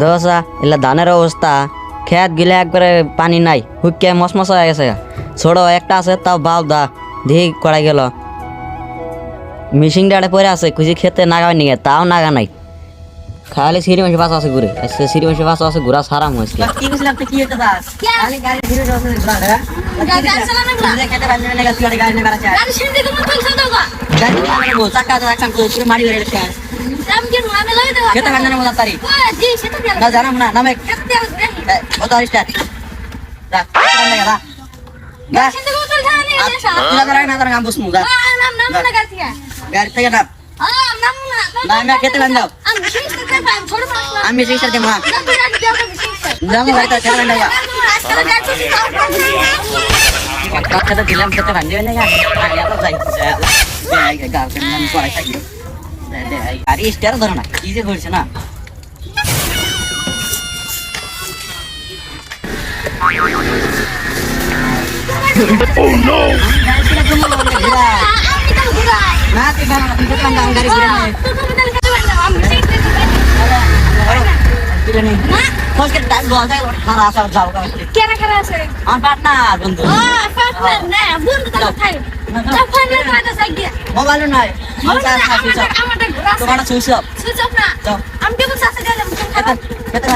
দশা এলা ধানের অবস্থা। খেত গিলে একবারে পানি নাই হুকে মসমস হয়ে গেছে। ছোট একটা আছে তাও বাউ দা দেখি কড়াই গেল। মিশিং ডাড়ে পরে আছে খুঁজি খেতে নিগে তাও নাগা নাই। খালি সিঁড়ি মাসে বাস আছে ঘুরে। আজকে সিঁড়ি মাসে বাস আছে ঘুরা সারাম হয়েছে। দাস গাড়ি Kita kan nama tadi. Nah, jangan mana nama. Oh, tahu istirahat. Dah, kita nggak lah. Dah. Kita terang nanti ngampus muka. Nam nam mana garcia? Garcia kita. Ah, nam nam. Nah, nah kita kan jawab. Ami sih serta mah. Jangan kita cerita anda ya. Kita dilam kita kan dia nih ya. Ayah tuh saya. Saya gagal dengan kuasa gitu. আরে star ধরো না কি যে করছে না। তো সাইকে mobile নয় মোবাইল আছে সুইচ অফ আমাদের সুইচ অফ সুইচ অফ না আমি কেবল সাথে গেলাম খেতে খেতে